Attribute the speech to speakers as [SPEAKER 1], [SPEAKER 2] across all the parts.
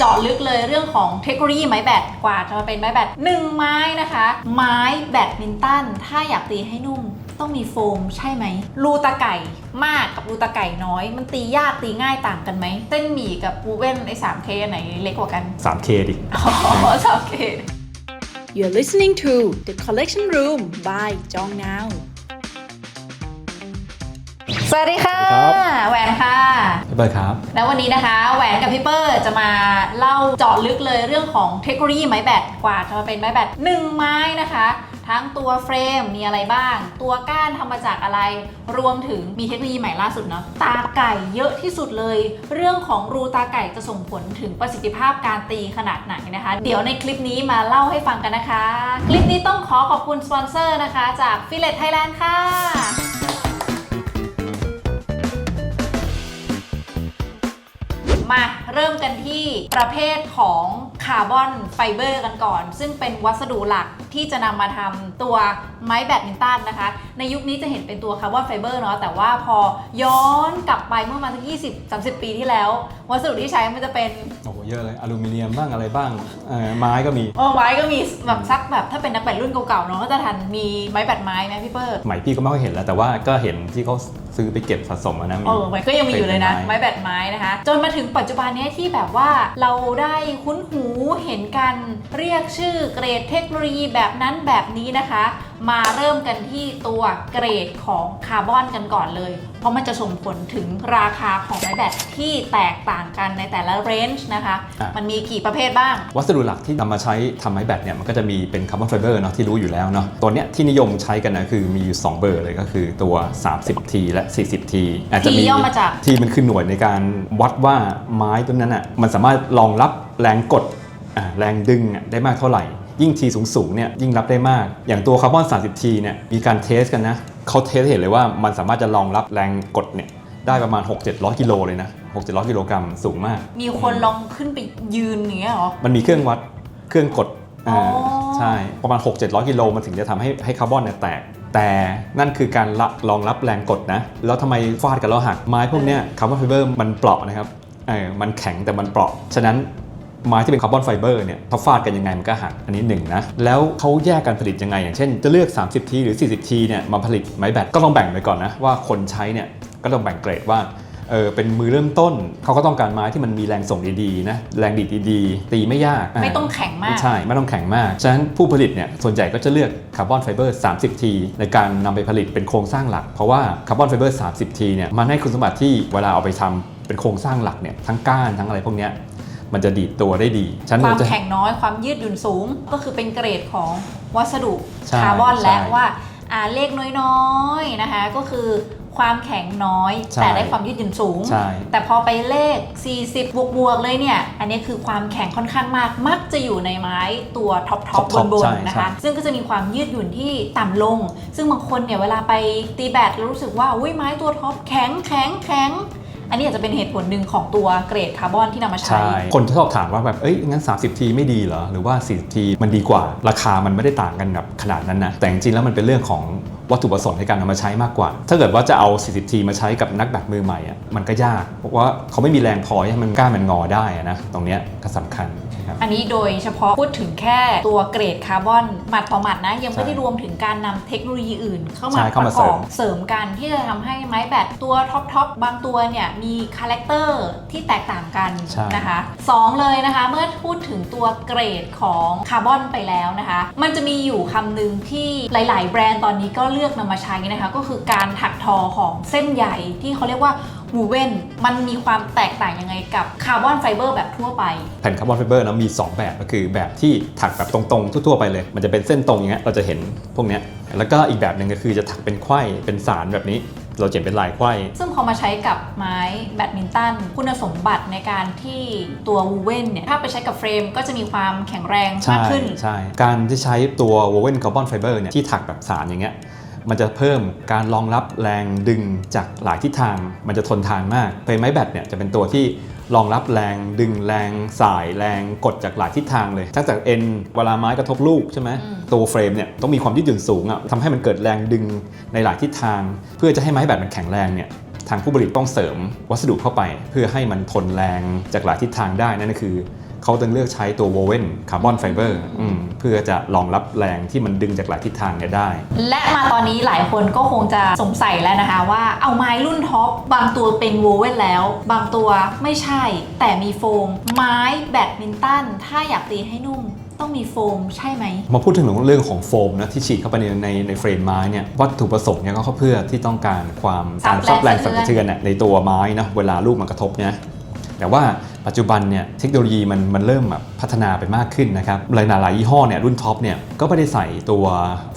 [SPEAKER 1] เจาะลึกเลยเรื่องของเทคโนโลยีไม้แบตกว่าจะมาเป็นไม้แบตหนึ่งไม้นะคะ ไม้แบดมินตันถ้าอยากตีให้นุ่ม ต้องมีโฟมใช่ไหมรูตะไก่มากกับรูตะไก่น้อย มันตียากตีง่ายต่างกันไหมเส้นหมี่กับปูเว่นไอ้สามเคไหนเล็กกว่ากัน
[SPEAKER 2] 3K ดิ
[SPEAKER 1] อ๋อสามเค
[SPEAKER 3] You're listening to The Collection Room by Jong Now.
[SPEAKER 1] สวัสดีค่ะ
[SPEAKER 2] ครับ
[SPEAKER 1] แหวนค่ะ
[SPEAKER 2] พี่เบิร์ดครับ
[SPEAKER 1] แล้ววันนี้นะคะแหวนกับพี่เปอร์จะมาเล่าเจาะลึกเลยเรื่องของเทคโนโลยีไม้แบตกว่าจะมาเป็นไม้แบตหนึ่งไม้นะคะ ทั้งตัวเฟรมมีอะไรบ้าง ตัวก้านทำมาจากอะไร รวมถึงมีเทคโนโลยีใหม่ล่าสุดเนาะตาไก่เยอะที่สุดเลย เรื่องของรูตาไก่จะส่งผลถึงประสิทธิภาพการตีขนาดไหนนะคะ เดี๋ยวในคลิปนี้มาเล่าให้ฟังกันนะคะ คลิปนี้ต้องขอขอบคุณสปอนเซอร์นะคะ จากฟิเลตไทยแลนด์ค่ะ มาเริ่มกันที่ประเภทของคาร์บอนไฟเบอร์กันก่อน ซึ่งเป็นวัสดุหลัก ที่จะนำมาทำตัวไม้แบดมินตันนะคะ ในยุคนี้จะเห็นเป็นตัวคาร์บอนไฟเบอร์เนาะแต่ว่าพอย้อนกลับไปเมื่อประมาณสัก20-30 ปีที่แล้ว วัสดุที่ใช้มันจะเป็น
[SPEAKER 2] โอ้โหเยอะเลยอลูมิเนียมบ้างอะไรบ้างเอ่อไม้ก็มี
[SPEAKER 1] โอ้ไม้ก็มีแบบซักแบบถ้าเป็นนักแบดรุ่นเก่าๆเนาะก็จะทันมีไม้แบดไม้ไหมพี่เปอร์
[SPEAKER 2] ใหม่พี่ก็ไม่ค่อยเห็นแล้วแต่ว่าก็เห็นที่เขาซื้อไปเก็บสะสมอะนะมี
[SPEAKER 1] เออมันก็ยังมีอยู่เลยนะ
[SPEAKER 2] เป็น
[SPEAKER 1] ไม้แบตไม้นะคะ จนมาถึงปัจจุบันเนี้ยที่แบบว่าเราได้คุ้นหูเห็นกันเรียกชื่อเกรดเทคโนโลยีแบบนั้นแบบนี้นะคะ มาเริ่มกันที่ตัวเกรดของคาร์บอนกันก่อนเลย เพราะมันจะส่งผลถึงราคาของไม้แบตที่แตกต่างกันในแต่ละเรนจ์นะคะ
[SPEAKER 2] อะ
[SPEAKER 1] มันมีกี่ประเภทบ้าง
[SPEAKER 2] วัสดุหลักที่นำมาใช้ทำไม้แบตเนี่ยมันก็จะมีเป็นคาร์บอนไฟเบอร์เนาะที่รู้อยู่แล้วเนาะตัวเนี้ยที่นิยมใช้กันนะคือมีอยู่ 2 เบอร์เลยก็คือตัว 30T และ 40T อาจจะมี
[SPEAKER 1] T ย่อมาจาก
[SPEAKER 2] T มันคือหน่วยในการวัดว่าไม้ตัวนั้นอะมันสามารถรองรับแรงกดอะแรงดึงอะได้มากเท่าไหร่ ยิ่ง T สูงสูงๆเนี่ยยิ่งรับได้มาก อย่างตัวคาร์บอน 30T เนี่ยมีการเทสกันนะเขาเทสให้เห็นเลยว่ามันสามารถจะรองรับแรงกดเนี่ยได้ประมาณ 6-700 กิโลเลยนะ 6-700 กิโลกรัมสูงมาก
[SPEAKER 1] มีคนลองขึ้นไปยืนอย่างเงี้ยเหรอ
[SPEAKER 2] มันมีเครื่องวัดเครื่องกด
[SPEAKER 1] อ๋อ
[SPEAKER 2] เออใช่ประมาณ 6-700 กิโลมันถึงจะทำให้ให้คาร์บอนเนี่ยแตก แต่นั่นคือการละรองรับแรงกดนะ แล้วทำไมฟาดกันแล้วหักไม้พวกเนี้ยคาร์บอนไฟเบอร์มันเปราะนะครับเออมันแข็งแต่มันเปราะ ฉะนั้น ไม้ที่เป็นคาร์บอนไฟเบอร์เนี่ยเขาฟาดกันยังไงมันก็หักอันนี้หนึ่งนะแล้วเขาแยกการผลิตยังไง อย่างเช่นจะเลือก 30 ทีหรือ 40 ทีเนี่ยมาผลิตไม้แบตก็ต้องแบ่งไปก่อนนะว่าคนใช้เนี่ยก็ต้องแบ่งเกรดว่าเออเป็นมือเริ่มต้นเขาก็ต้องการไม้ที่มันมีแรงส่งดีๆนะแรงดีดดีๆ ตีไม่ยาก
[SPEAKER 1] ไม่ต้องแข็งมาก
[SPEAKER 2] ใช่ไม่ต้องแข็งมาก ฉะนั้นผู้ผลิตเนี่ยส่วนใหญ่ก็จะเลือกคาร์บอนไฟเบอร์ 30T ในการนำไปผลิตเป็นโครงสร้างหลัก เพราะว่าคาร์บอนไฟเบอร์ 30T เนี่ยมันให้คุณสมบัติที่เวลาเอาไปทำเป็นโครงสร้างหลักเนี่ยทั้งก้านทั้งอะไรพวกเนี้ย มันจะดีดตัวได้ดีฉะนั้น
[SPEAKER 1] ความ
[SPEAKER 2] จะ
[SPEAKER 1] แข็งน้อยความยืดหยุ่นสูง ก็คือเป็นเกรดของวัสดุ
[SPEAKER 2] ใช่
[SPEAKER 1] คาร์บอนและ
[SPEAKER 2] ใช่
[SPEAKER 1] ว่าอ่าเลขน้อยๆนะคะก็คือความแข็งน้อย
[SPEAKER 2] ใช่
[SPEAKER 1] แต่ได้ความยืดหยุ่นสูง
[SPEAKER 2] ใช่
[SPEAKER 1] แต่พอไปเลข 40 บวกบวกๆเลยเนี่ย อันนี้คือความแข็งค่อนข้างมาก มักจะอยู่ในไม้ตัวท็อปท็อปบ
[SPEAKER 2] top
[SPEAKER 1] นบน
[SPEAKER 2] ใช่
[SPEAKER 1] ๆนะ
[SPEAKER 2] ใช่
[SPEAKER 1] คะ ซึ่งก็จะมีความยืดหยุ่นที่ต่ำลง ซึ่งบางคนเนี่ยเวลาไปตีแบดแล้วรู้สึกว่าอุ้ยไม้ตัวท็อปแข็งแข็งแข็ง อันนี้อาจจะเป็นเหตุผลหนึ่งของตัวเกรดคาร์บอนที่นำมาใช้
[SPEAKER 2] ใชคนชอบถามว่าแบบเอ้ยงั้น 30 ทีไม่ดีเหรอ หรือว่า 40 ทีมันดีกว่า ราคามันไม่ได้ต่างกันแบบขนาดนั้นนะแต่จริงๆแล้วมันเป็นเรื่องของ วัตถุประสงค์ในการนำมาใช้มากกว่า ถ้าเกิดว่าจะเอา 40ทีมาใช้กับนักแบดมือใหม่อะมันก็ยาก เพราะว่าเขาไม่มีแรงพอให้มันกล้ามันงอได้อะนะตรงเนี้ยก็สำคัญนะครับ
[SPEAKER 1] อันนี้โดยเฉพาะพูดถึงแค่ตัวเกรดคาร์บอนหมัดต่อหมัดนะ ยังไม่
[SPEAKER 2] ใช่
[SPEAKER 1] ได้รวมถึงการนำเทคโนโลยีอื่น เข้า
[SPEAKER 2] ใช่
[SPEAKER 1] มา
[SPEAKER 2] เข้า
[SPEAKER 1] ป
[SPEAKER 2] มา
[SPEAKER 1] ระกอบ
[SPEAKER 2] เสริม
[SPEAKER 1] เสริมกันที่จะทำให้ไม้แบตตัวท็อปทอปบางตัวเนี่ยมีคาแรคเตอร์ที่แตกต่างกัน
[SPEAKER 2] ใช่
[SPEAKER 1] นะคะสองเลยนะคะ เมื่อพูดถึงตัวเกรดของคาร์บอนไปแล้วนะคะ มันจะมีอยู่คำหนึ่งที่หลาย ๆ แบรนด์ตอนนี้ก็เลือกนำมาใช้นะคะ ก็คือการถักทอของเส้นใยที่เขาเรียกว่าวูเวนมันมีความแตกต่างยังไงกับคาร์บอนไฟเบอร์แบบทั่วไป
[SPEAKER 2] แผ่นคาร์บอนไฟเบอร์นะมี 2 แบบก็คือแบบที่ถักแบบตรงๆ ทั่วๆไปเลย มันจะเป็นเส้นตรงอย่างเงี้ยเราจะเห็นพวกเนี้ยแล้วก็อีกแบบหนึ่งก็คือจะถักเป็นไขว้เป็นสารแบบนี้ เราจะเห็นเป็นลายไขว้
[SPEAKER 1] ซึ่งพอมาใช้กับไม้แบดมินตันคุณสมบัติในการที่ตัววูเวนเนี่ยถ้าไปใช้กับเฟรมก็จะมีความแข็งแรงมาก
[SPEAKER 2] ใช่
[SPEAKER 1] ขึ้น
[SPEAKER 2] ใช่ การที่ใช้ตัว woven carbon fiber เนี่ยที่ถักแบบสารอย่างเงี้ย มันจะเพิ่มการรองรับแรงดึงจากหลายทิศทาง มันจะทนทานมากเฟรมไม้แบตเนี่ยจะเป็นตัวที่รองรับแรงดึงแรงสายแรงกดจากหลายทิศทางเลยทั้งจากเอ็นเวลาไม้กระทบลูกใช่ไหม
[SPEAKER 1] อืม
[SPEAKER 2] ตัวเฟรมเนี่ยต้องมีความยืดหยุ่นสูงอะ่ะทำให้มันเกิดแรงดึงในหลายทิศทาง เพื่อจะให้ไม้แบตมันแข็งแรงเนี่ยทางผู้ผลิตต้องเสริมวัสดุเข้าไป เพื่อให้มันทนแรงจากหลายทิศทางได้นั่นก็คือ เขาจึงเลือกใช้ตัวโวเวนคาร์บอนไฟเบอร์เพื่อจะรองรับแรงที่มันดึงจากหลายทิศทางเนี่ยได้
[SPEAKER 1] และมาตอนนี้หลายคนก็คงจะสงสัยแล้วนะคะว่าเอาไม้รุ่นท็อปบางตัวเป็นโวเวนแล้ว บางตัวไม่ใช่ แต่มีโฟม ไม้แบดมินตันถ้าอยากตีให้นุ่มต้องมีโฟมใช่ไหม
[SPEAKER 2] มาพูดถึงเรื่องของโฟมนะที่ฉีดเข้าไปในในในเฟรมไม้เนี่ยวัตถุประสงค์เนี่ยก็เพื่อที่ต้องการความ
[SPEAKER 1] ซั
[SPEAKER 2] กา
[SPEAKER 1] บ
[SPEAKER 2] รซับ
[SPEAKER 1] แร
[SPEAKER 2] แรงง
[SPEAKER 1] สั่
[SPEAKER 2] สั่
[SPEAKER 1] น
[SPEAKER 2] น
[SPEAKER 1] สะ
[SPEAKER 2] สะ
[SPEAKER 1] เทื
[SPEAKER 2] เทื
[SPEAKER 1] อ
[SPEAKER 2] อนนเนี่ยในตัวไม้นะเวลาลูกมันกระทบเนี่ย แต่ว่าปัจจุบันเนี่ยเทคโนโลยีมันมันเริ่มแบบพัฒนาไปมากขึ้นนะครับหลายหลายๆยี่ห้อเนี่ยรุ่นท็อปเนี่ยก็ไม่ได้ใส่ตัว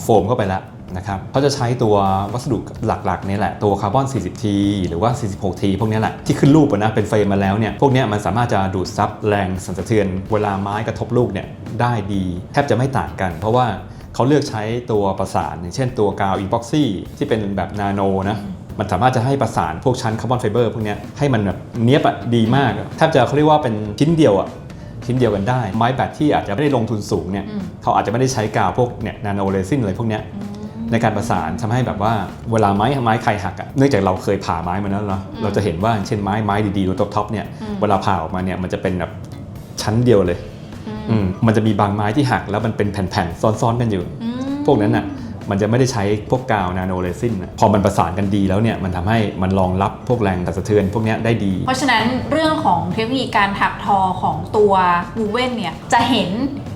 [SPEAKER 2] โฟมเข้าไปแล้วนะครับเขาจะใช้ตัววัสดุหลักๆเนี่ยแหละ ตัวคาร์บอน 40T หรือว่า 46T พวกนี้แหละ ที่ขึ้นรูปนะเป็นเฟรมมาแล้วเนี่ยพวกนี้มันสามารถจะดูดซับแรงสั่นสะเทือน เวลาไม้กระทบลูกเนี่ยได้ดีแทบจะไม่ต่างกัน เพราะว่าเขาเลือกใช้ตัวประสานอย่างเช่นตัวกาวอีพ็อกซี่ที่เป็นแบบนาโนนะ มันสามารถจะให้ประสานพวกชั้นคาร์บอนไฟเบอร์พวกเนี้ยให้มันแบบเนี้ยบอะดีมากอะแทบจะเขาเรียกว่าเป็นชิ้นเดียวอะชิ้นเดียวกันได้ ไม้แบตที่อาจจะไม่ได้ลงทุนสูงเนี่ย
[SPEAKER 1] อืม
[SPEAKER 2] เขาอาจจะไม่ได้ใช้กาวพวกเนี่ยนาโนเรซินอะไรพวกเนี้ยในการประสานทำให้แบบว่าเวลาไม้ไม้ใครหักอะเนื่องจากเราเคยผ่าไม้มาแล้วเนาะเราจะเห็นว่าเช่นไม้ไม้ดีๆตัวท็อปๆเนี่ย
[SPEAKER 1] อืม
[SPEAKER 2] เวลาผ่าออกมาเนี่ยมันจะเป็นแบบชั้นเดียวเลยอืมมันจะมีบางไม้ที่หักแล้วมันเป็นแผ่นๆซ้อนๆกันอยู่
[SPEAKER 1] อืม
[SPEAKER 2] พวกนั้นอะ มันจะไม่ได้ใช้พวกกาวนาโนเรซินอะพอมันประสานกันดีแล้วเนี่ยมันทำให้มันรองรับพวกแรงสั่นสะเทือนพวกนี้ได้ดี
[SPEAKER 1] เพราะฉะนั้นเรื่องของเทคโนโลยีการถักทอของตัววูเว่นเนี่ยจะเห็น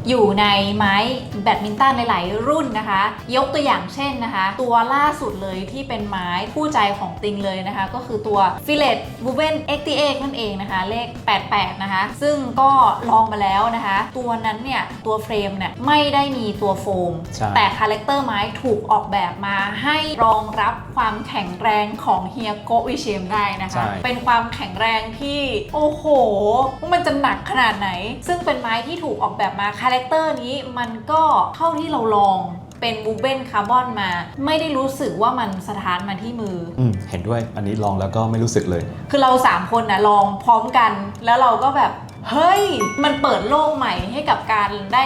[SPEAKER 1] อยู่ในไม้แบดมินตันหลาย ๆ รุ่นนะคะ ยกตัวอย่างเช่นนะคะ ตัวล่าสุดเลยที่เป็นไม้คู่ใจของติงเลยนะคะ ก็คือตัว f i l e t w o v e n XT8 นั่นเองนะคะ เลข 88 นะคะ ซึ่งก็ลองมาแล้วนะคะ ตัวนั้นเนี่ย ตัวเฟรมเนี่ย ไม่ได้มีตัวโฟม
[SPEAKER 2] ใช่
[SPEAKER 1] แต่คาแรคเตอร์ไม้ถูกออกแบบมาให้รองรับความแข็งแรงของเฮียโกะวิเชมได้นะคะ
[SPEAKER 2] ใช่
[SPEAKER 1] เป็นความแข็งแรงที่ โอ้โหว่ามันจะหนักขนาดไหน ซึ่งเป็นไม้ที่ถูกออกแบบมาคาแรคเตอร์นี้มันก็เท่าที่เราลองเป็นบูเบนคาร์บอนมา ไม่ได้รู้สึกว่ามันสถานมาที่มือ
[SPEAKER 2] อืมเห็นด้วยอันนี้ลองแล้วก็ไม่รู้สึกเลย
[SPEAKER 1] คือเราสามคนนะลองพร้อมกัน แล้วเราก็แบบ เฮ้ย มันเปิดโลกใหม่ให้กับการได้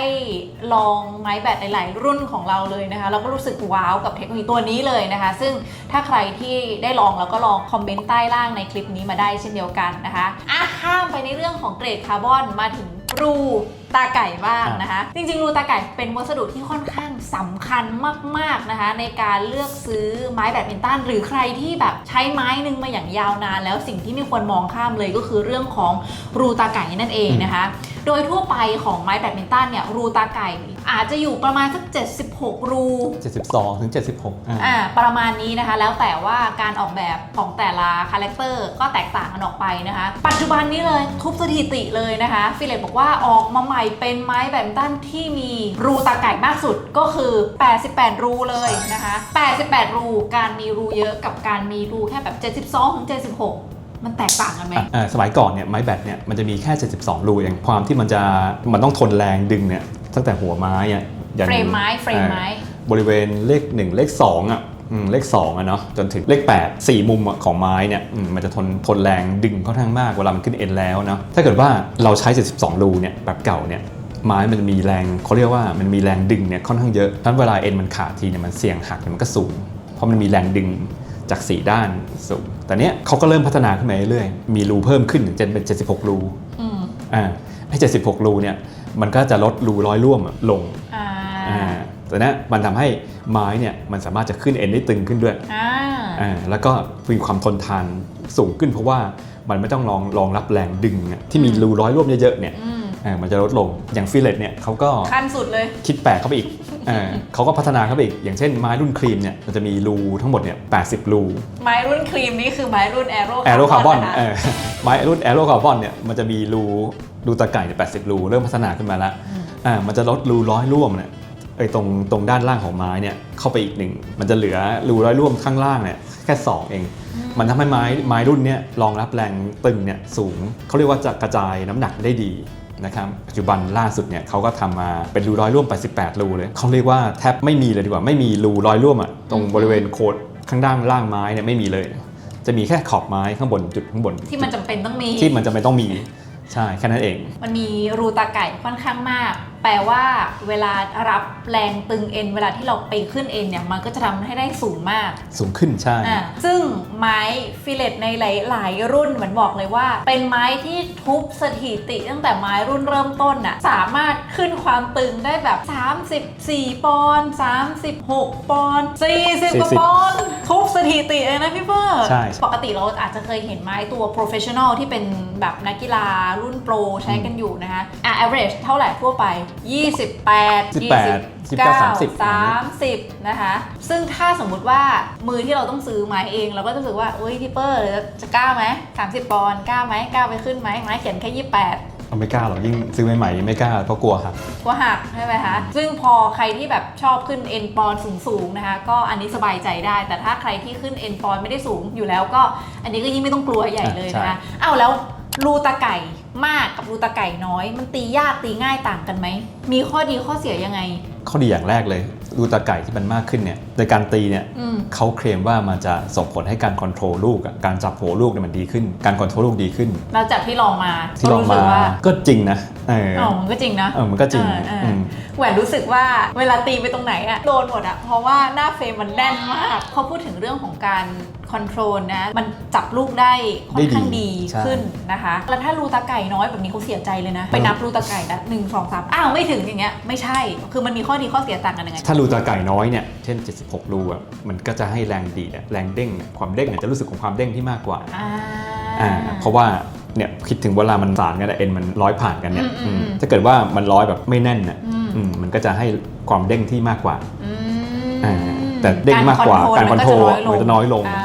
[SPEAKER 1] ลองไม้แบตหลาย ๆ รุ่นของเราเลยนะคะ เราก็รู้สึกว้าวกับเทคโนโลยีตัวนี้เลยนะคะ ซึ่งถ้าใครที่ได้ลองแล้วก็ลองคอมเมนต์ใต้ล่างในคลิปนี้มาได้เช่นเดียวกันนะคะอะข้ามไปในเรื่องของเกรดคาร์บอนมาถึงรู ตาไก่บ้างนะคะ จริงๆ รูตาไก่เป็นวัสดุที่ค่อนข้างสำคัญมากๆนะคะ ในการเลือกซื้อไม้แบดมินตันหรือใครที่แบบใช้ไม้หนึ่งมาอย่างยาวนาน แล้วสิ่งที่ไม่ควรมองข้ามเลยก็คือเรื่องของรูตาไก่นั่นเองนะคะ โดยทั่วไปของไม้แบดมินตันเนี่ยรูตาไก่อาจจะอยู่ประมาณสัก 76 รู
[SPEAKER 2] 72 ถึง 76อ่า
[SPEAKER 1] อ่าประมาณนี้นะคะ แล้วแต่ว่าการออกแบบของแต่ละคาแรคเตอร์ก็แตกต่างกันออกไปนะคะ ปัจจุบันนี้เลยทุบสถิติเลยนะคะ ฟิเลปบอกว่าออกมาใหม่เป็นไม้แบดมินตันที่มีรูตาไก่มากสุดก็คือ 88 รูเลยนะคะ 88 รูการมีรูเยอะกับการมีรูแค่แบบ 72ถึง76มันแตกต่างกันไหม
[SPEAKER 2] อ่าสมัยก่อนเนี่ยไม้แบตเนี่ยมันจะมีแค่ 72 รูเองความที่มันจะมันต้องทนแรงดึงเนี่ยตั้งแต่หัวไม้อะอย่าง
[SPEAKER 1] เฟรมไม้เฟรมไม้
[SPEAKER 2] อ่าบริเวณเลข 1 เลข2อะอืม เลข2อะเนาะจนถึงเลข 8 4 มุมอะของไม้เนี่ยอืมมันจะทนทนแรงดึงค่อนข้างมากเวลามันขึ้นเอ็นแล้วเนาะถ้าเกิดว่าเราใช้ 72 รูเนี่ยแบบเก่าเนี่ยไม้มันจะมีแรงเขาเรียกว่ามันมีแรงดึงเนี่ยค่อนข้างเยอะฉะนั้นเวลาเอ็นมันขาดทีเนี่ยมันเสี่ยงหักเนี่ยมันก็สูง เพราะมันมีแรงดึงจาก 4 ด้านสูง แต่เนี้ยเขาก็เริ่มพัฒนาขึ้นมาเรื่อยๆ มีรูเพิ่มขึ้นถึงจะเป็น 76 รู
[SPEAKER 1] อืม
[SPEAKER 2] อ่าไอ้76 รูเนี่ยมันก็จะลดรูร้อยร่วมอะลง
[SPEAKER 1] อ่า
[SPEAKER 2] อ่าแต่เนี้ยมันทำให้ไม้เนี่ยมันสามารถจะขึ้นเอ็นได้ตึงขึ้นด้วย
[SPEAKER 1] อ่า
[SPEAKER 2] อ่าแล้วก็มีความทนทานสูงขึ้นเพราะว่ามันไม่ต้องรองรองรับแรงดึงอะที่มีรูร้อยร่วมเยอะๆเนี่ย
[SPEAKER 1] อืม
[SPEAKER 2] อ่ามันจะลดลงอย่างฟิเลตเนี่ยเขาก็
[SPEAKER 1] ขั้นสุดเลย
[SPEAKER 2] คิดแปลกเข้าไปอีกอ่าเขาก็พัฒนาเข้าไปอีก อย่างเช่นไม้รุ่นครีมเนี่ยมันจะมีรูทั้งหมดเนี่ย80รู
[SPEAKER 1] ไม้รุ่นครีมนี่คือไม้รุ่นแอโร่
[SPEAKER 2] แอโรคาร์บอน
[SPEAKER 1] นะคะ
[SPEAKER 2] เออไม้รุ่นแอโรคาร์บอนเนี่ยมันจะมีรูรูตะไก่เนี่ย80รูเริ่มพัฒนาขึ้นมาแล้วอ่ามันจะลดรูร้อยร่วมเนี่ย ไอ้ตรงตรงด้านล่างของไม้เนี่ยเข้าไปอีกหนึ่งมันจะเหลือรูร้อยร่วมข้างล่างเนี่ยแค่2เอง มันทำให้ไม้ไม้รุ่นเนี่ยรองรับแรงตึงเนี่ยสูงเขาเรียกว่าจะกระจายน้ำหนักได้ดีนะครับปัจจุบันล่าสุดเนี่ยเขาก็ทำมาเป็นรูร้อยร่วม 88 รูเลยเขาเรียกว่าแทบไม่มีเลยดีกว่าไม่มีรูร้อยร่วมอะตรงบริเวณโคนข้างด้านล่างไม้เนี่ยไม่มีเลย จะมีแค่ขอบไม้ข้างบนจุดข้างบน
[SPEAKER 1] ที่มันจำเป็นต้องมี
[SPEAKER 2] ที่มันจะไม่ต้องมีใช่แค่นั้นเอง
[SPEAKER 1] มันมีรูตาไก่ค่อนข้างมาก แปลว่าเวลารับแรงตึงเอ็น เวลาที่เราไปขึ้นเอ็นเนี่ยมันก็จะทำให้ได้สูงมาก
[SPEAKER 2] สูงขึ้นใช่
[SPEAKER 1] อะซึ่งไม้ฟิเลตในหลาย ๆ รุ่นเหมือนบอกเลยว่า เป็นไม้ที่ทุบสถิติตั้งแต่ไม้รุ่นเริ่มต้นน่ะสามารถขึ้นความตึงได้แบบ 34 ปอนด์36 ปอนด์40กว่า
[SPEAKER 2] 40
[SPEAKER 1] ปอนด์ทุบสถิติเลยนะพี่เปิ้ล
[SPEAKER 2] ใช่
[SPEAKER 1] ปกติเราอาจจะเคยเห็นไม้ตัว professional ที่เป็นแบบนักกีฬารุ่นโปรใช้กันอยู่นะคะอะ average เท่าไหร่ทั่วไป28
[SPEAKER 2] 18 19 30
[SPEAKER 1] 30 นะคะ ซึ่งถ้าสมมุติว่ามือที่เราต้องซื้อไม้เอง เราก็จะรู้สึกว่าเอ้ยพี่เปอร์จะจะกล้าไหม30 ปอนด์กล้าไหมกล้าไปขึ้นไหมไม้เขียนแค่28
[SPEAKER 2] เอาไม่กล้าหรอกยิ่งซื้อใหม่ๆไม่กล้าเพราะกลัวครับ
[SPEAKER 1] ก็หักใช่ไหมคะซึ่งพอใครที่แบบชอบขึ้นเอ็นปอนสูงๆนะคะ ก็อันนี้สบายใจได้ แต่ถ้าใครที่ขึ้นเอ็นปอนไม่ได้สูงอยู่แล้วก็ อันนี้ก็ยิ่งไม่ต้องกลัวใหญ่เลยนะคะอ้าวแล้ว รูตะไก่มากกับรูตะไก่น้อย มันตียากตีง่ายต่างกันไหม มีข้อดีข้อเสียยังไง
[SPEAKER 2] ข้อดีอย่างแรกเลย รูตาไก่ที่มันมากขึ้นเนี่ยในการตีเนี่ย
[SPEAKER 1] อืม
[SPEAKER 2] เขาเคลมว่ามันจะส่งผลให้การคอนโทรลลูกอะการจับหัวลูกเนี่ยมันดีขึ้น การคอนโทรลลูกดีขึ้น
[SPEAKER 1] เราจากที่ลองมา
[SPEAKER 2] ที่ลอง
[SPEAKER 1] ก็รู้สึ
[SPEAKER 2] มาก
[SPEAKER 1] ว่า
[SPEAKER 2] ก็จริงนะเออ
[SPEAKER 1] อ๋อมันก็จริงนะ
[SPEAKER 2] เออมันก็จริง
[SPEAKER 1] เออเอออ
[SPEAKER 2] ม
[SPEAKER 1] แหวนรู้สึกว่าเวลาตีไปตรงไหนอะโดนหมดอะเพราะว่าหน้าเฟรมมันแน่นมากพอพูดถึงเรื่องของการค อนโทรลนะ มันจับลูกได้ค่อนข้าง
[SPEAKER 2] ได้ดี
[SPEAKER 1] ดี
[SPEAKER 2] ใช่
[SPEAKER 1] ขึ้นนะคะ แล้วถ้ารูตาไก่น้อยแบบนี้เขาเสียใจเลยนะ ไปนับรูตาไก่ละหนึ่งสองสามอ้าวไม่ถึงอย่างเงี้ยไม่ใช่ คือมันมีข้อดีข้อเสียต่างกันยังไง
[SPEAKER 2] ถ้ารูตาไก่น้อยเนี่ย เช่น 76 รูอะมันก็จะให้แรงดีดอะแรงเด้งอะความเด้งเนี่ยจะรู้สึกของความเด้งที่มากกว่า
[SPEAKER 1] อ่า
[SPEAKER 2] อ่าเพราะว่าเนี่ยคิดถึงเวลามันสานกันอะเอ็นมันร้อยผ่านกันเนี่ย
[SPEAKER 1] อืมอืม
[SPEAKER 2] อืมถ้าเกิดว่ามันร้อยแบบไม่แน่นอะ
[SPEAKER 1] อืม
[SPEAKER 2] อืมมันก็จะให้ความเด้งที่มากกว่า
[SPEAKER 1] อืม
[SPEAKER 2] อ่าแต่เด้งมากกว่าการคอนโทรลมันจะน้อยลงาใช่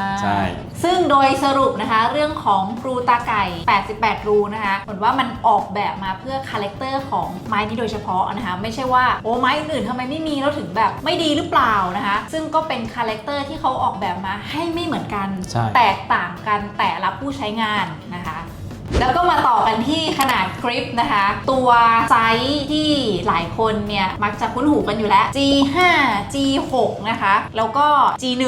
[SPEAKER 1] ซึ่งโดยสรุปนะคะ เรื่องของรูตาไก่ 88 รูนะคะเหมือนว่ามันออกแบบมาเพื่อคาแรคเตอร์ของไม้นี้โดยเฉพาะนะคะ ไม่ใช่ว่าโอ้ไม้อื่นๆทำไมไม่มีแล้วถึงแบบไม่ดีหรือเปล่านะคะ ซึ่งก็เป็นคาแรคเตอร์ที่เขาออกแบบมาให้ไม่เหมือนกัน
[SPEAKER 2] ใช่
[SPEAKER 1] แตกต่างกันแต่ละผู้ใช้งานนะคะ แล้วก็มาต่อกันที่ขนาดกริปนะคะ ตัวไซส์ที่หลายคนเนี่ย มักจะคุ้นหูกันอยู่แล้ว G5 G6 นะคะ แล้วก็ G1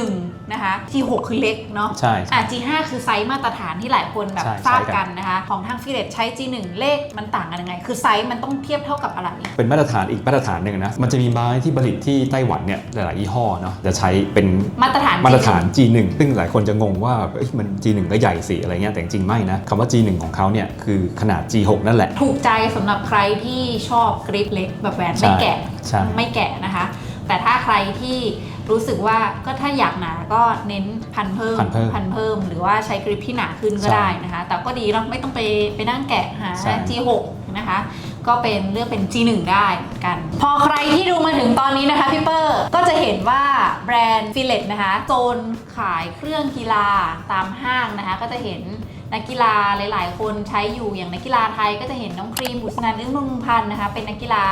[SPEAKER 1] นะคะ G6 คือเล็กเนาะ
[SPEAKER 2] ใช่
[SPEAKER 1] อะ G5 คือไซส์มาตรฐานที่หลายคนแบบ
[SPEAKER 2] ใช่
[SPEAKER 1] ทราบ
[SPEAKER 2] ใช้กั
[SPEAKER 1] กันน นะคะ ของทางฟิเลตใช้ G1 เลขมันต่างกันยังไง คือไซส์มันต้องเทียบเท่ากับอะไร
[SPEAKER 2] เป็นมาตรฐานอีกมาตรฐานหนึ่งนะ มันจะมีไม้ที่ผลิตที่ไต้หวันเนี่ยหลายๆยี่ห้อเนาะจะใช้เป็น
[SPEAKER 1] มาตรฐาน
[SPEAKER 2] มาตรฐาน
[SPEAKER 1] G1
[SPEAKER 2] G1 ซึ่งหลายคนจะงงว่าเอ้ยมัน G1 ก็ใหญ่สิอะไรเงี้ยแต่จริงๆไม่นะคำว่า G1 ของเขาเนี่ยคือขนาด G6 นั่นแหละ
[SPEAKER 1] ถูกใจสำหรับใครที่ชอบกริปเล็กแบบแหวนไม่แกะ
[SPEAKER 2] ใช่
[SPEAKER 1] ไม่แกะนะคะ แต่ถ้าใครที่รู้สึกว่าก็ถ้าอยากหนาก็เน้นพันเพิ่ม
[SPEAKER 2] พันเพิ่ม
[SPEAKER 1] นเพิ่ม หรือว่าใช้กริปที่หนาขึ้นก็
[SPEAKER 2] ใช่
[SPEAKER 1] ได้นะคะ แต่ก็ดีเนาะไม่ต้องไปไปนั่งแกะหา
[SPEAKER 2] ใช่
[SPEAKER 1] G6 นะคะ ก็เป็นเลือกเป็น G1 ได้เหมือนกัน พอใครที่ดูมาถึงตอนนี้นะคะพี่เปอร์ก็จะเห็นว่าแบรนด์ฟิเลตนะคะโซนขายเครื่องกีฬาตามห้างนะคะ ก็จะเห็น นักกีฬาหลาย ๆ คนใช้อยู่อย่างนักกีฬาไทยก็จะเห็นน้องครีมบุษนันอึ้งมุงพันธ์นะคะเป็นนักกีฬา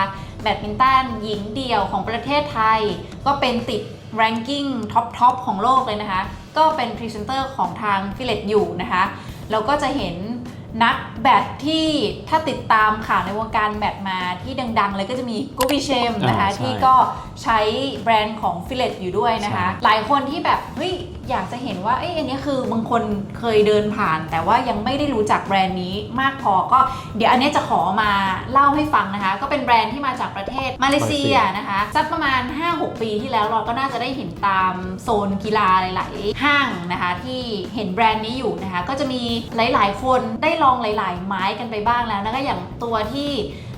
[SPEAKER 1] แบดมินตันหญิงเดี่ยวของประเทศไทย ก็เป็นติดแรงกิ้งท็อปทอปของโลกเลยนะคะ ก็เป็นพรีเซนเตอร์ของทางฟิเลตอยู่นะคะแล้วก็จะเห็น นักแบดที่ถ้าติดตามข่าวในวงการแบดมาที่ดังๆ เลยก็จะมีกูบิเชมนะคะ
[SPEAKER 2] อ่าใช่
[SPEAKER 1] ที่ก็ใช้แบรนด์ของฟิเลตอยู่ด้วยนะคะ
[SPEAKER 2] ใช่
[SPEAKER 1] หลายคนที่แบบเฮ้ยอยากจะเห็นว่าเอ้ยอันนี้คือบางคนเคยเดินผ่าน แต่ว่ายังไม่ได้รู้จักแบรนด์นี้มากพอก็เดี๋ยวอันนี้จะขอมาเล่าให้ฟังนะคะ ก็เป็นแบรนด์ที่มาจากประเทศมาเลเซียนะคะสักประมาณ 5-6 ปีที่แล้วเราก็น่าจะได้เห็นตามโซนกีฬาหลาย ๆ ห้างนะคะที่เห็นแบรนด์นี้อยู่นะคะ ก็จะมีหลาย ๆ คนได้ลองหลาย ๆ ไม้กันไปบ้างแล้วนะคะอย่างตัวที่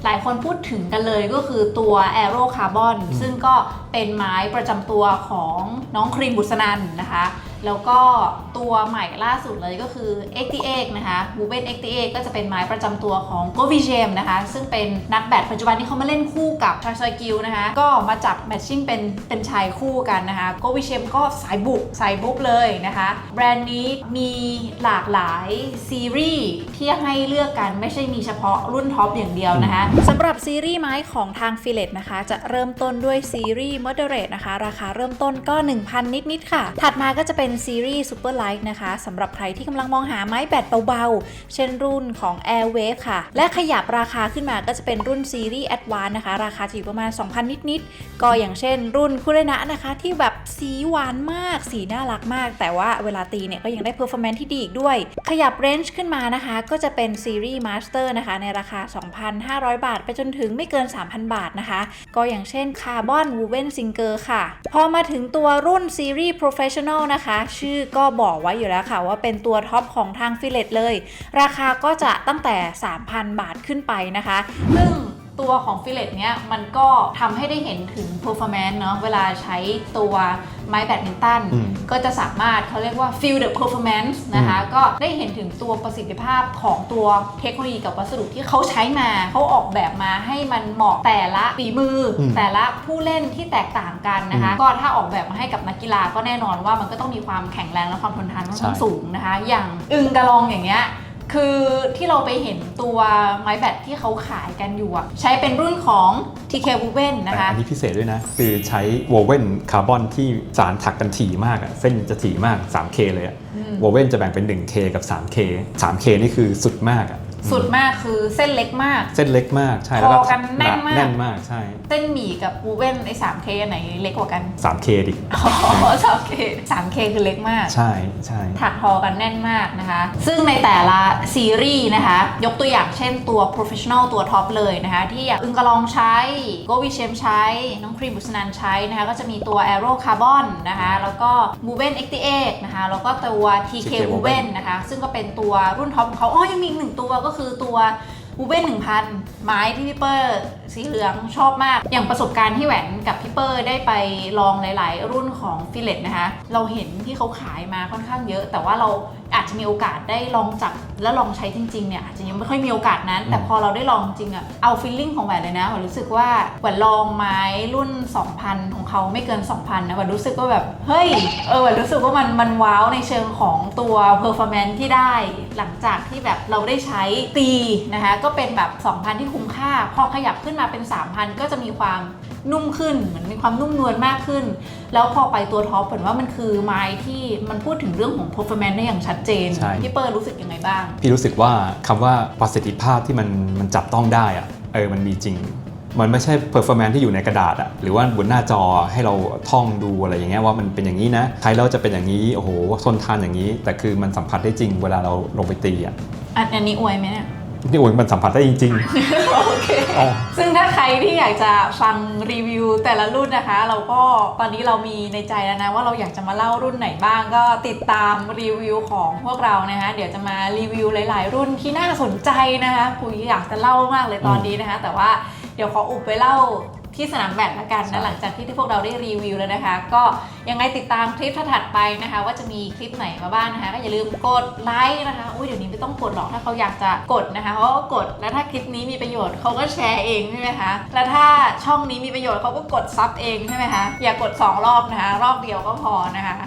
[SPEAKER 1] หลายคนพูดถึงกันเลยก็คือตัว Aero Carbon ซึ่งก็เป็นไม้ประจำตัวของน้องครีมบุษนันนะคะ แล้วก็ ตัวใหม่ล่าสุดเลยก็คือ XT8 นะคะ w o v e n XT8 ก็จะเป็นไม้ประจำตัวของ g o v i j e m นะคะ ซึ่งเป็นนักแบดปัจจุบันที่เขามาเล่นคู่กับชาซอยกิลนะคะ ก็มาจับแมทชิ่งเป็นเป็นชายคู่กันนะคะ g o v i j e m ก็สายบุกสายบุกเลยนะคะ แบรนด์นี้มีหลากหลายซีรีส์ที่ให้เลือกกันไม่ใช่มีเฉพาะรุ่นท็อปอย่างเดียวนะคะ
[SPEAKER 3] สำหรับซีรีส์ไม้ของทางฟิเลตนะคะ จะเริ่มต้นด้วยซีรีส์ Moderate นะคะ ราคาเริ่มต้นก็ 1,000 นิดๆค่ะ ถัดมาก็จะเป็นซีรีส์ Super
[SPEAKER 1] Light นะคะสำหรับใครที่กำลังมองหาไม้แบตเบาๆ เช่นรุ่นของ Airwave ค่ะ และขยับราคาขึ้นมาก็จะเป็นรุ่นซีรีส์ Advance นะคะ ราคาจะอยู่ประมาณ 2,000 นิดๆ ก็อย่างเช่น รุ่นคุเรนะนะคะ ที่แบบสีหวานมาก สีน่ารักมาก แต่ว่าเวลาตีเนี่ยก็ยังได้ performance ที่ดีอีกด้วย ขยับเรนจ์ขึ้นมานะคะ ก็จะเป็นซีรีส์ Master นะคะ ในราคา 2,500 บาท ไปจนถึงไม่เกิน 3,000 บาทนะคะ ก็อย่างเช่น Carbon Woven Singer ค่ะ พอมาถึงตัวรุ่นซีรีส์ Professional นะคะ ชื่อก็บอกไว้อยู่แล้วค่ะ ว่าเป็นตัวท็อปของทางฟิเลตเลย ราคาก็จะตั้งแต่ 3,000 บาทขึ้นไปนะคะซึ่ง ตัวของฟิเลตเนี้ยมันก็ทำให้ได้เห็นถึง performance เนาะเวลาใช้ตัวไม้แบดมินตัน
[SPEAKER 2] อืม
[SPEAKER 1] ก็จะสามารถเขาเรียกว่า feel the performance นะคะ ก็ได้เห็นถึงตัวประสิทธิภาพของตัวเทคโนโลยีกับวัสดุที่เขาใช้มา เขาออกแบบมาให้มันเหมาะแต่ละฝีมืออ
[SPEAKER 2] ม
[SPEAKER 1] แต่ละผู้เล่นที่แตกต่างกันนะคะ
[SPEAKER 2] อืม
[SPEAKER 1] ก็ถ้าออกแบบมาให้กับนักกีฬาก็แน่นอนว่ามันก็ต้องมีความแข็งแรงและความทนทานค่อนข้าง
[SPEAKER 2] ใช่
[SPEAKER 1] สูงนะคะ อย่างอึงกระลองอย่างเงี้ย คือที่เราไปเห็นตัวไม้แบตที่เขาขายกันอยู่อะใช้เป็นรุ่นของ TK w o v e n
[SPEAKER 2] แต่
[SPEAKER 1] นะคะ
[SPEAKER 2] อันนี้พิเศษด้วยนะ คือใช้โวเวนคาร์บอนที่สารถักกันถี่มากอะเส้นจะถี่มาก 3K เลยอะ
[SPEAKER 1] อืม
[SPEAKER 2] โวเวนจะแบ่งเป็น 1K กับ 3K 3K นี่คือสุดมากอะ
[SPEAKER 1] สุดมากคือเส้นเล็กมาก
[SPEAKER 2] เส้นเล็กมากใช่แล้วก็
[SPEAKER 1] พอกันแน่นมาก
[SPEAKER 2] แน่นมากใช่
[SPEAKER 1] เส้นหมี่กับวูเว่นไอ้ 3K อันไหนเล็กกว่ากัน
[SPEAKER 2] 3K ดิ
[SPEAKER 1] อ๋อ 3K 3K คือเล็กมาก
[SPEAKER 2] ใช่ใช่
[SPEAKER 1] ถักทอกันแน่นมากนะคะ ซึ่งในแต่ละซีรีส์นะคะ ยกตัวอย่างเช่นตัว professional ตัวท็อปเลยนะคะ ที่อยากอึงกระลองใช้ โกวิเชมใช้ น้องครีมบุษนันใช้นะคะ ก็จะมีตัว Aero Carbon นะคะ แล้วก็ m o v e n XT8 นะคะ แล้วก็ตัว TK
[SPEAKER 2] TK
[SPEAKER 1] m o v e n นะคะ ซึ่งก็เป็นตัวรุ่นท็อปของเขาอ๋อยังมีอีกหนึ่งตัวก็คือตัวบูเว่นหนึ่งพันไม้ที่พี่เปอร์ สีเหลืองชอบมาก อย่างประสบการณ์ที่แหวนกับพี่เปอร์ได้ไปลองหลาย ๆ รุ่นของฟิเลตนะคะ เราเห็นที่เขาขายมาค่อนข้างเยอะ แต่ว่าเราอาจจะมีโอกาสได้ลองจับและลองใช้จริง ๆ เนี่ยอาจจะยังไม่ค่อยมีโอกาสนั้น แต่พอเราได้ลองจริงอะเอาฟีลลิ่งของแหวนเลยนะแหวนรู้สึกว่าแหวนลองไม้รุ่น 2,000 ของเขาไม่เกิน 2,000นะแหวนรู้สึกว่าแบบเฮ้ยเออแหวนรู้สึกว่ามันมันว้าวในเชิงของตัวเพอร์ฟอร์แมนซ์ที่ได้หลังจากที่แบบเราได้ใช้ตีนะคะก็เป็นแบบ 2,000 ที่คุ้มค่าพอขยับขึ้นมาเป็น 3,000 ก็จะมีความนุ่มขึ้นเหมือนมีความนุ่มนวลมากขึ้น แล้วพอไปตัวท็อปผมว่ามันคือไม้ที่มันพูดถึงเรื่องของ performance ได้อย่างชัดเจน
[SPEAKER 2] ใช่
[SPEAKER 1] พี่เปิร์รู้สึกยังไงบ้าง
[SPEAKER 2] พี่รู้สึกว่าคำว่าประสิทธิภาพที่มันมันจับต้องได้อะเออมันมีจริง มันไม่ใช่ performance ที่อยู่ในกระดาษอะหรือว่าบนหน้าจอให้เราท่องดูอะไรอย่างเงี้ยว่ามันเป็นอย่างนี้นะใช้แล้วจะเป็นอย่างนี้โอ้โหทนทานอย่างนี้ แต่คือมันสัมผัสได้จริงเวลาเราลงไปตีอะ
[SPEAKER 1] อันอันนี้อวยไหมเนี่ย
[SPEAKER 2] นี่โอ้ยมันสัมผัสได้จริง
[SPEAKER 1] โอเค
[SPEAKER 2] ๆอ๋อ
[SPEAKER 1] ซึ่งถ้าใครที่อยากจะฟังรีวิวแต่ละรุ่นนะคะ เราก็ตอนนี้เรามีในใจแล้วนะ ว่าเราอยากจะมาเล่ารุ่นไหนบ้าง ก็ติดตามรีวิวของพวกเรานะคะ เดี๋ยวจะมารีวิวหลาย ๆ รุ่นที่น่าสนใจนะคะคุยอยากจะเล่ามากเลยตอนนี้นะคะ แต่ว่าเดี๋ยวขออุบไปเล่า ที่สนามแบดละกัน
[SPEAKER 2] ใช่
[SPEAKER 1] นะหลังจากที่ที่พวกเราได้รีวิวแล้วนะคะ ก็ยังไงติดตามคลิปถัดๆไปนะคะ ว่าจะมีคลิปไหนมาบ้างนะคะ ก็อย่าลืมกดไลค์นะคะอุ้ยเดี๋ยวนี้ไม่ต้องกดหรอกถ้าเขาอยากจะกดนะคะเขาก็กดแล้วถ้าคลิปนี้มีประโยชน์เขาก็แชร์เองใช่ไหมคะแล้วถ้าช่องนี้มีประโยชน์เขาก็กดซับเองใช่ไหมคะอย่ากดสองรอบนะคะ รอบเดียวก็พอนะคะ